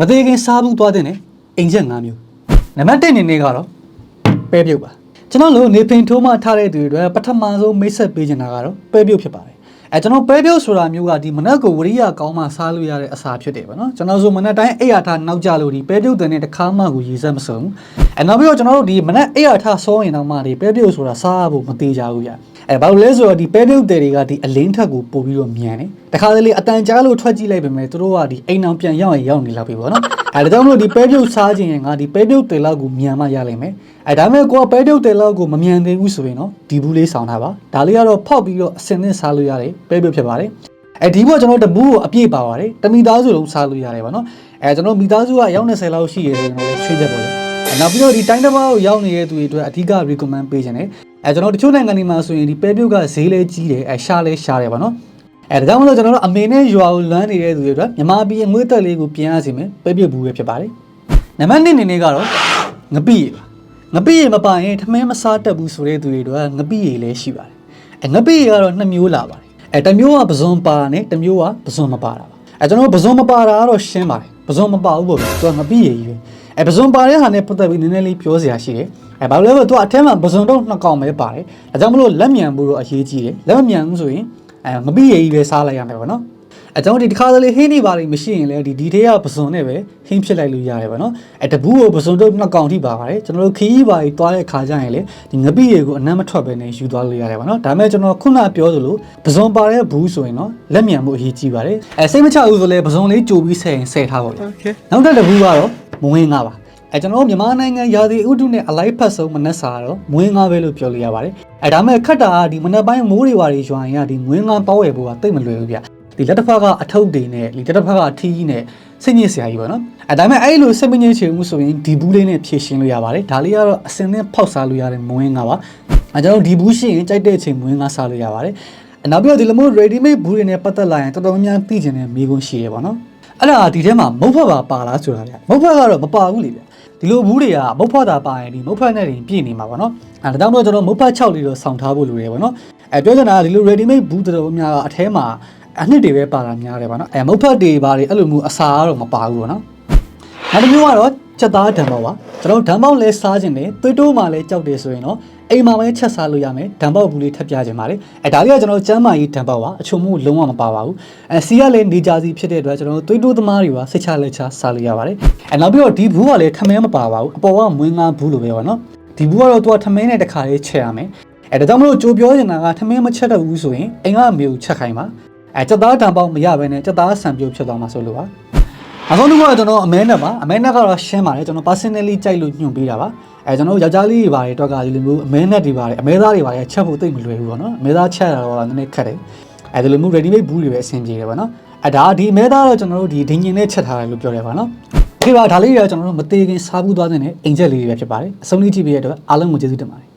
မသေးခင်စားဘူးသွားတဲ့နဲ့အိမ်ချက်၅မျိုးနံပါတ်1အနေနဲ့ကတော့ပဲပြုတ်ပါကျွန်တော်တို့နေပင်ထိုးမှထားတဲ့သူတွေအတွက်ပထမဆုံးမိတ်ဆက်ပေးချင်တာကတော့ပဲပြုတ်ဖြစ်ပါတယ်အဲကျွန်တော်ပဲပြုတ်ဆိုတာမျိုးကဒီမနက်ကိုဝရိယကောင်းမှစားလို့ရတဲ့အစာဖြစ်တယ်ပေါ့နော်ကျွန်တော်ဆိုမနက်တိုင်းအိယာထားနောက်ကြလို့ဒီပဲပြုတ်တဲ့နဲ့တစ်ခါမှကိုရည်စက်မစုံအဲနောက်ပြီးတော့ကျွန်တော်တို့ဒီမနက်အိယာထားစောရင်တော့မှဒီပဲပြုတ်ဆိုတာစားဖို့မသေးကြဘူးဗျ အဲဘာလို့လဲဆိုတော့ဒီပဲပြုတ်တွေကဒီအလင်းထက်ကိုပို့ပြီးတော့မြန်တယ်တခါတလေအတန်ကြားလို့ထွက်ကြည့်လိုက်ပေမဲ့သူတို့ကဒီအိမ်အောင်ပြန်ရောက်ရင်ရောက်နေလောက်ပြီပေါ့နော်အဲဒါကြောင့်မလို့ဒီပဲပြုတ်စားခြင်းရင်ငါဒီပဲပြုတ်တွေလောက်ကိုမြန်မှရလိမ့်မယ်အဲဒါမဲ့ကိုကပဲပြုတ်တွေလောက်ကိုမမြန်သေးဘူးဆိုရင်တော့ဒီဘူးလေးဆောင်ထားပါဒါလေးကတော့ဖောက်ပြီးတော့အစင်သင့်စားလို့ရတယ်ပဲပြုတ်ဖြစ်ပါတယ်အဲဒီဘောကျွန်တော်တပူးကိုအပြည့်ပါပါတယ်တမိသားစုလုံးစားလို့ရတယ်ဗောနော်အဲကျွန်တော်မိသားစုကရောက်20လောက်ရှိရဆိုရင်လည်းချွေးချက်ပေါ့လေအဲ နောက်ပြီးတော့ဒီတိုင်းတစ်ပါးကိုရောက်နေတဲ့သူတွေအတွက်အဓိက recommend ပေးခြင်းတယ်အဲကျွန်တော်တချို့နိုင်ငံတွေမှာဆိုရင်ဒီပဲပြုတ်ကဈေးလေးကြီးတယ်အဲရှားလေးရှားတယ်ဗောနော်အဲဒါကြောင့်မလို့ကျွန်တော်တို့အမေနဲ့ရွာကိုလွမ်းနေတဲ့သူတွေအတွက်မြန်မာပြည်အငွေ့တက်လေးကိုပြင်ရစီမယ်ပဲပြုတ်ဘူးပဲဖြစ်ပါတယ်နံပါတ်1အနေနဲ့ကတော့ငပိရပါငပိရမပါရင်ထမင်းမစားတတ်ဘူးဆိုတဲ့သူတွေအတွက်ငပိရလည်းရှိပါတယ်အဲငပိရကတော့နှစ်မျိုးလာပါတယ်အဲတစ်မျိုးကပဇွန်ပါနဲ့တစ်မျိုးကပဇွန်မပါတာပါအဲကျွန်တော်ပဇွန်မပါတာကတော့ရှင်းပါတယ်ပဇွန်မပါဘူးပေါ့ဗျာသူကငပိရကြီးပဲ အဲပဇွန်ပါတဲ့ဟာနဲ့ပတ်သက်ပြီးနည်းနည်းလေးပြောစရာရှိတယ်အဲဘာလို့လဲဆိုတော့သူကအထက်မှာပဇွန်တော့နှစ်ကောင်ပဲပါတယ်ဒါကြောင့်မလို့လက်မြန်ဖို့တော့အရေးကြီးတယ်လက်မမြန်ဘူးဆိုရင်အဲငပိရကြီးပဲစားလိုက်ရမယ်ပေါ့နော်အဲကြောင့်ဒီတစ်ခါတလေဟင်းနေပါလိမ့်မရှိရင်လည်းဒီဒီထဲကပဇွန်နဲ့ပဲဟင်းဖြစ်လိုက်လို့ရတယ်ပေါ့နော်အဲတပူးကိုပဇွန်တော့နှစ်ကောင်ထိပါပါတယ်ကျွန်တော်တို့ခရီးပါကြီးသွားတဲ့ခါကျရင်လေဒီငပိရကိုအနမ်းမထွက်ပဲနဲ့ယူသွားလို့ရတယ်ပေါ့နော်ဒါပေမဲ့ကျွန်တော်ခုနပြောသလိုပဇွန်ပါတဲ့ဘူးဆိုရင်တော့လက်မြန်မှုအရေးကြီးပါတယ်အဲစိတ်မချဘူးဆိုလည်းပဇွန်လေးကြိုပြီးဆက်ရင်ဆက်ထားပါလေ Okay. နောက်တစ်တဘူးကတော့ မဝင်းငါပါအဲကျွန်တော်တို့မြန်မာနိုင်ငံရာသီဥတုနဲ့အလိုက်ဖက်ဆုံးမနက်စာတော့မွေးငါပဲလို့ပြောလို့ရပါတယ်အဲဒါမဲ့ခက်တာကဒီမနက်ပိုင်းမိုးတွေဝါတွေရွာရင်ကဒီမွေးငါတောဝယ်ဖို့ကတိတ်မလွယ်ဘူးဗျဒီလက်တစ်ဖက်ကအထုပ်တွေနဲ့ဒီလက်တစ်ဖက်ကထီးကြီးနဲ့စိတ်ညစ်စရာကြီးပေါ့နော်အဲဒါမဲ့အဲ့လိုစိတ်မညစ်ချင်ဘူးဆိုရင်ဒီဘူးလေးနဲ့ဖြည့်ရှင်းလို့ရပါတယ်ဒါလေးကတော့အစင်းနဲ့ဖောက်စားလို့ရတဲ့မွေးငါပါအဲကျွန်တော်တို့ဒီဘူးရှိရင်ကြိုက်တဲ့အချိန်မွေးငါစားလို့ရပါတယ်အဲနောက်ပြီးတော့ဒီလိုမျိုး ready made ဘူးတွေနဲ့ပတ်သက်လာရင်တော်တော်များများသိကျင်တဲ့မိကုန်းရှိတယ်ပေါ့နော် အဲ့ဒါဒီထဲမှာမုတ်ဖက်ပါပါလားဆိုတာဗျမုတ်ဖက်ကတော့မပါဘူးလေဗျဒီလိုဘူးတွေကမုတ်ဖက်တာပါရင်ဒီမုတ်ဖက်နဲ့တင်ပြည့်နေမှာပေါ့နော်အဲဒါကြောင့်မို့ကျွန်တော်မုတ်ဖက်6လေးတော့ဆောင်းထားဖို့လိုတယ်ပေါ့နော်အဲပြောချင်တာကဒီလို ready made ဘူးတော်တော်များကအထဲမှာအနှစ်တွေပဲပါတာများတယ်ပေါ့နော်အဲမုတ်ဖက်တွေပါတွေအဲ့လိုမျိုးအစာကတော့မပါဘူးပေါ့နော်နောက်တစ်မျိုးကတော့ ချက်သားဓာတ်ပေါက်ပါကျွန်တော်ဓာတ်ပေါက်လဲစားခြင်းနဲ့သွေးတိုးမှလဲကြောက်တယ်ဆိုရင်တော့အိမ်မှာပဲချက်စားလို့ရမယ်ဓာတ်ပေါက်ဘူးလေးထပ်ပြခြင်းပါလေအဲဒါလေးကကျွန်တော်ကျမ်းမာရေးဓာတ်ပေါက်ပါအချုံမှုလုံးဝမပါပါဘူးအဲစီကလည်းနေကြစီဖြစ်တဲ့အတွက်ကျွန်တော်သွေးတိုးသမားတွေကစိတ်ချလက်ချစားလို့ရပါတယ်အဲနောက်ပြီးတော့ဒီဘူးကလည်းထမင်းမပါပါဘူးအပေါ်ကမွေးငါဘူးလိုပဲပေါ့နော်ဒီဘူးကတော့သူကထမင်းနဲ့တစ်ခါလေးချက်ရမယ်အဲဒါကြောင့်မလို့ကြိုပြောနေတာကထမင်းမချက်တော့ဘူးဆိုရင်အိမ်ကအမေကိုချက်ခိုင်းပါအဲချက်သားဓာတ်ပေါက်မရဘဲနဲ့ချက်သားဆံပြုတ်ဖြစ်သွားမှာဆိုလို့ပါ အဆုံးတစ်ခုကကျွန်တော်အမဲနဲ့ပါအမဲနဲ့ကတော့ရှင်းပါတယ်ကျွန်တော် personally ကြိုက်လို့ညွှန်ပေးတာပါအဲကျွန်တော်ယောက်ျားလေးတွေပါတယ်တော့ကဒီလိုမျိုးအမဲနဲ့တွေပါတယ်အမဲသားတွေပါတယ်ချက်ဖို့တိတ်မလွယ်ဘူးပေါ့နော်အမဲသားချက်ရတော့နည်းနည်းခက်တယ်အဲဒီလိုမျိုး ready made ဘူးတွေပဲအဆင်ပြေတယ်ပေါ့နော်အဲဒါဒီအမဲသားတော့ကျွန်တော်တို့ဒီဒင်ញင်နဲ့ချက်ထားတယ်လို့ပြောတယ်ပါနော်ဒီပါဒါလေးတွေကကျွန်တော်တို့မသေးခင်စားဘူးသွားတဲ့အိမ်ချက်လေးတွေပဲဖြစ်ပါတယ်အဆုံးလေးကြည့်ပေးရတဲ့အတွက်အားလုံးကိုကျေးဇူးတင်ပါတယ်